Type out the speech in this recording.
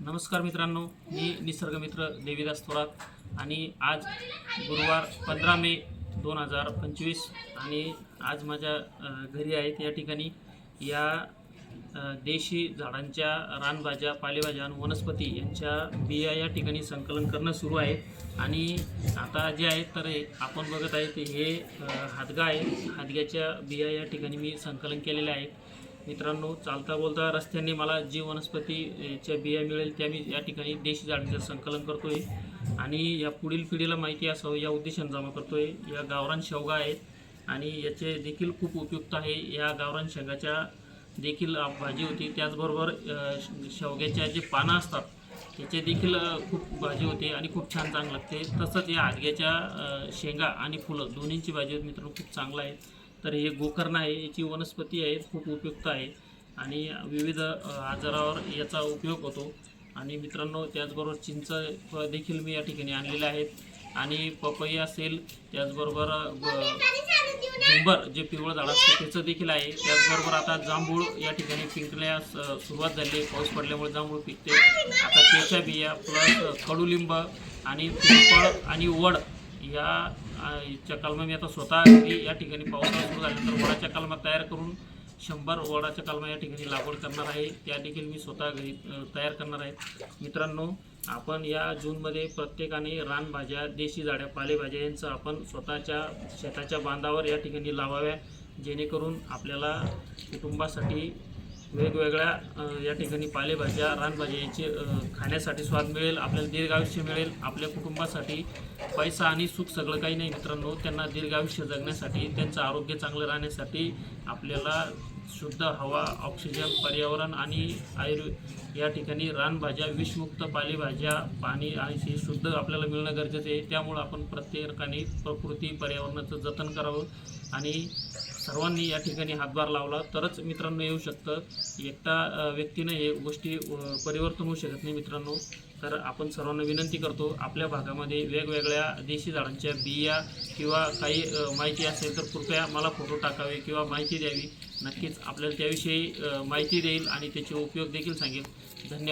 नमस्कार मित्रांनो मी निसर्गमित्र देवीदास थोरात आणि आज गुरुवार पंधरा मे दोन हजार पंचवीस आणि आज माझ्या घरी आहेत या ठिकाणी या देशी झाडांच्या रानभाज्या पालेभाज्या आणि वनस्पती यांच्या बिया या ठिकाणी संकलन करणं सुरू आहे. आणि आता जे आहेत तर आपण बघत आहे ते हे हादगा आहे. हादग्याच्या बिया या ठिकाणी मी संकलन केलेल्या आहेत मित्रांनो चालता बोलता रस्त्याने मला जी वनस्पतीच्या बिया मिळेल त्या मी या ठिकाणी देशी झाडांचं संकलन करतोय. आणि या पुढील पिढीला माहिती असावं या उद्देशाने जमा करतोय. या गावरान शेवगा आहेत आणि याचे देखील खूप उपयुक्त आहे. या गावरान शेंगाच्या देखील भाजी होती. त्याचबरोबर श- शेवग्याच्या जे पानं असतात त्याचे देखील खूप भाजी होते आणि खूप छान चांगलं लागते. तसंच या हादग्याच्या शेंगा आणि फुलं दोन्हींची भाजी होती मित्रांनो खूप चांगलं आहे. तर हे गोकर्ण आहे याची वनस्पती आहे खूप उपयुक्त आहे. आणि विविध आजारावर याचा उपयोग होतो. आणि मित्रांनो त्याचबरोबर चिंच फळ देखील मी या ठिकाणी आणलेले आहेत. आणि पपई असेल त्याचबरोबर अ, झुंबर जे पिवळं झाड असतं त्याचं देखील आहे. त्याचबरोबर आता जांभूळ या ठिकाणी पिंकण्यास सुरुवात झाली आहे. पाऊस पडल्यामुळे जांभूळ पिकते. आता त्याच्या बिया प्लस कडुलिंब आणि पिंपळ आणि वड या च्या कलमा मी आता स्वतः घरी या ठिकाणी पावसाळा सुरू झाल्यानंतर वडाच्या कलमा तयार करून शंभर वडाच्या कलमा या ठिकाणी लागवड करणार आहे. त्या देखील मी स्वतः घरी तयार करणार आहे. मित्रांनो आपण या जूनमध्ये प्रत्येकाने रानभाज्या देशी झाड्या पालेभाज्या यांचं आपण स्वतःच्या शेताच्या बांधावर या ठिकाणी लावाव्या जेणेकरून आपल्याला कुटुंबासाठी वेगवेगळ्या या ठिकाणी पालेभाज्या रानभाज्या याचे खाण्यासाठी स्वाद मिळेल आपल्याला दीर्घायुष्य मिळेल आपल्या कुटुंबासाठी पैसा आणि सुख सगळं काही नाही मित्रांनो. त्यांना दीर्घायुष्य जगण्यासाठी त्यांचं आरोग्य चांगलं राहण्यासाठी आपल्याला शुद्ध हवा ऑक्सिजन पर्यावरण आणि आयुर्वेद या ठिकाणी रानभाज्या विषमुक्त पालेभाज्या पाणी आणि हे शुद्ध आपल्याला मिळणं गरजेचं आहे. त्यामुळं आपण प्रत्येकाने प्रकृती पर्यावरणाचं जतन करावं. आणि सर्वांनी या ठिकाणी हातभार लावला तरच मित्रांनो येऊ शकतं. एकटा व्यक्तीनं हे गोष्टी परिवर्तन होऊ शकत नाही मित्रांनो. तर आपण सर्वांना विनंती करतो आपल्या भागामध्ये वेगवेगळ्या देशी झाडांच्या बिया किंवा काही माहिती असेल तर कृपया मला फोटो टाकावे किंवा माहिती द्यावी. नक्कीच आपल्याला त्याविषयी माहिती देईल आणि त्याचे उपयोग देखील सांगेल. धन्यवाद.